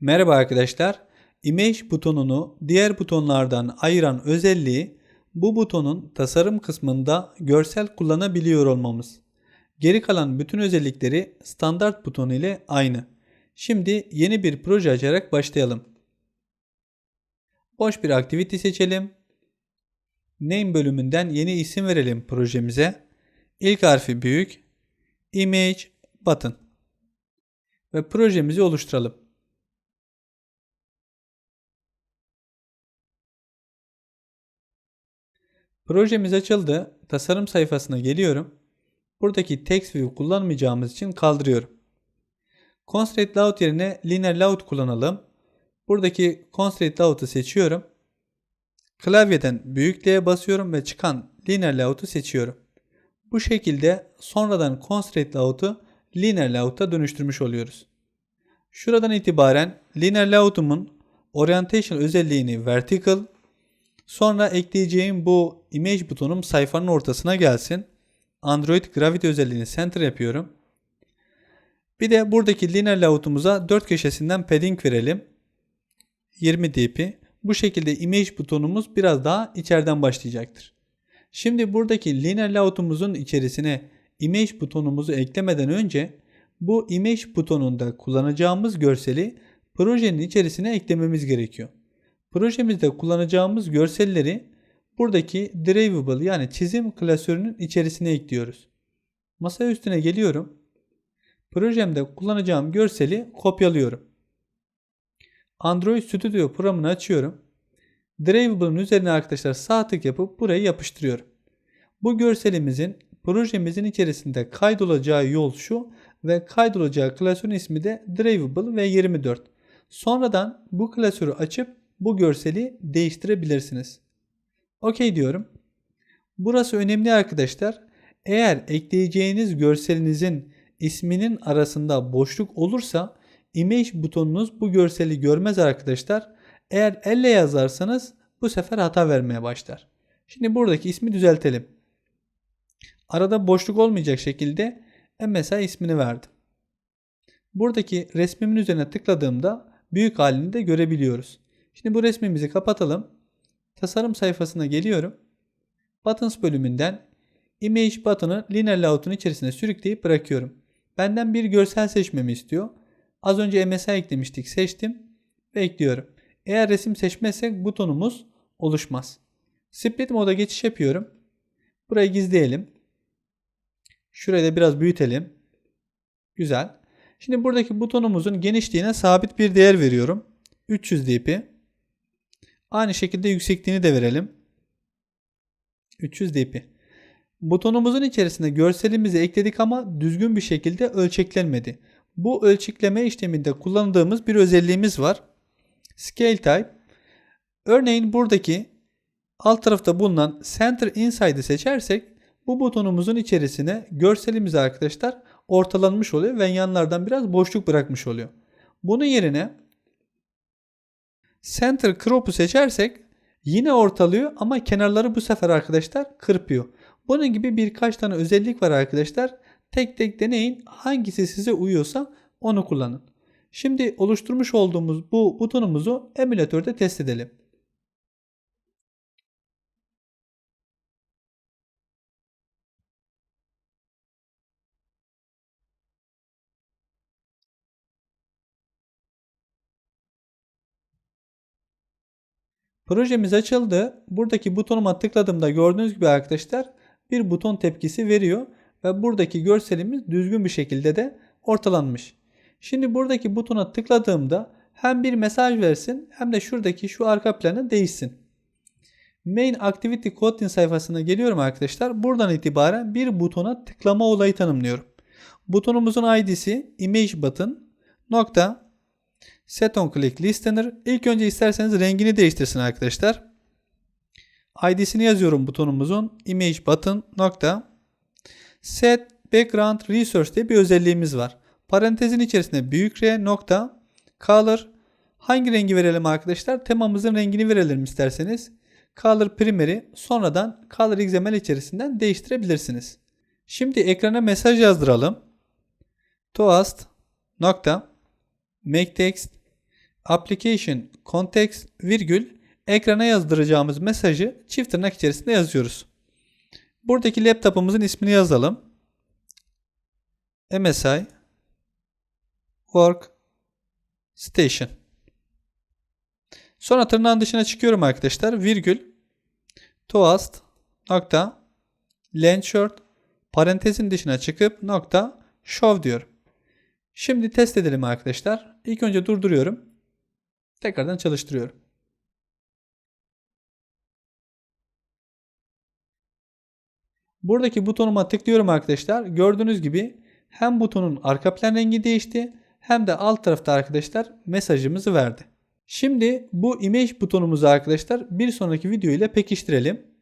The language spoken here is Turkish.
Merhaba arkadaşlar. Image butonunu diğer butonlardan ayıran özelliği bu butonun tasarım kısmında görsel kullanabiliyor olmamız. Geri kalan bütün özellikleri standart butonu ile aynı. Şimdi yeni bir proje açarak başlayalım. Boş bir activity seçelim. Name bölümünden yeni isim verelim projemize. İlk harfi büyük. Image button. Ve projemizi oluşturalım. Projemiz açıldı. Tasarım sayfasına geliyorum. Buradaki text view kullanmayacağımız için kaldırıyorum. Constraint layout yerine linear layout kullanalım. Buradaki constraint layout'u seçiyorum. Klavyeden büyüklüğe basıyorum ve çıkan linear layout'u seçiyorum. Bu şekilde sonradan constraint layout'u linear layout'a dönüştürmüş oluyoruz. Şuradan itibaren linear layout'umun orientation özelliğini vertical, Sonra ekleyeceğim bu image butonum sayfanın ortasına gelsin. Android Gravity özelliğini center yapıyorum. Bir de buradaki linear layout'umuza 4 köşesinden padding verelim. 20 dp. Bu şekilde image butonumuz biraz daha içeriden başlayacaktır. Şimdi buradaki linear layout'umuzun içerisine image butonumuzu eklemeden önce bu image butonunda kullanacağımız görseli projenin içerisine eklememiz gerekiyor. Projemizde kullanacağımız görselleri buradaki Drivable yani çizim klasörünün içerisine ekliyoruz. Masa üstüne geliyorum. Projemde kullanacağım görseli kopyalıyorum. Android Studio programını açıyorum. Drivable'ın üzerine arkadaşlar sağ tık yapıp burayı yapıştırıyorum. Bu görselimizin projemizin içerisinde kaydolacağı yol şu ve kaydolacağı klasörün ismi de Drivable ve 24. Sonradan bu klasörü açıp bu görseli değiştirebilirsiniz. OK diyorum. Burası önemli arkadaşlar. Eğer ekleyeceğiniz görselinizin isminin arasında boşluk olursa image butonunuz bu görseli görmez arkadaşlar. Eğer elle yazarsanız bu sefer hata vermeye başlar. Şimdi buradaki ismi düzeltelim. Arada boşluk olmayacak şekilde MSI ismini verdim. Buradaki resmimin üzerine tıkladığımda büyük halini de görebiliyoruz. Şimdi bu resmimizi kapatalım. Tasarım sayfasına geliyorum. Buttons bölümünden Image button'ı linear layout'un içerisine sürükleyip bırakıyorum. Benden bir görsel seçmemi istiyor. Az önce MSI eklemiştik. Seçtim ve ekliyorum. Eğer resim seçmezsek butonumuz oluşmaz. Split moda geçiş yapıyorum. Burayı gizleyelim. Şurayı da biraz büyütelim. Güzel. Şimdi buradaki butonumuzun genişliğine sabit bir değer veriyorum. 300 dp. Aynı şekilde yüksekliğini de verelim. 300 dp. Butonumuzun içerisine görselimizi ekledik ama düzgün bir şekilde ölçeklenmedi. Bu ölçekleme işleminde kullandığımız bir özelliğimiz var. Scale type. Örneğin buradaki alt tarafta bulunan Center Inside'ı seçersek bu butonumuzun içerisine görselimiz arkadaşlar ortalanmış oluyor ve yanlardan biraz boşluk bırakmış oluyor. Bunun yerine Center Crop'u seçersek yine ortalıyor ama kenarları bu sefer arkadaşlar kırpıyor. Bunun gibi birkaç tane özellik var arkadaşlar. Tek tek deneyin. Hangisi size uyuyorsa onu kullanın. Şimdi oluşturmuş olduğumuz bu butonumuzu emülatörde test edelim. Projemiz açıldı. Buradaki butonuma tıkladığımda gördüğünüz gibi arkadaşlar bir buton tepkisi veriyor ve buradaki görselimiz düzgün bir şekilde de ortalanmış. Şimdi buradaki butona tıkladığımda hem bir mesaj versin hem de şuradaki şu arka planı değişsin. Main Activity Coding sayfasına geliyorum arkadaşlar. Buradan itibaren bir butona tıklama olayı tanımlıyorum. Butonumuzun ID'si image button nokta Set on click listener. İlk önce isterseniz rengini değiştirsin arkadaşlar. ID'sini yazıyorum butonumuzun. Image button nokta. Set background resource diye bir özelliğimiz var. Parantezin içerisinde büyük R nokta color hangi rengi verelim arkadaşlar? Temamızın rengini verelim isterseniz. Color primary sonradan color XML içerisinden değiştirebilirsiniz. Şimdi ekrana mesaj yazdıralım. Toast nokta make text application context virgül ekrana yazdıracağımız mesajı çift tırnak içerisinde yazıyoruz. Buradaki laptopumuzun ismini yazalım. MSI Work Station. Sonra tırnağın dışına çıkıyorum arkadaşlar. Virgül toast nokta landshort parantezin dışına çıkıp nokta show diyorum. Şimdi test edelim arkadaşlar. İlk önce durduruyorum. Tekrardan çalıştırıyorum. Buradaki butonuma tıklıyorum arkadaşlar. Gördüğünüz gibi hem butonun arka plan rengi değişti hem de alt tarafta arkadaşlar mesajımızı verdi. Şimdi bu image butonumuzu arkadaşlar bir sonraki video ile pekiştirelim.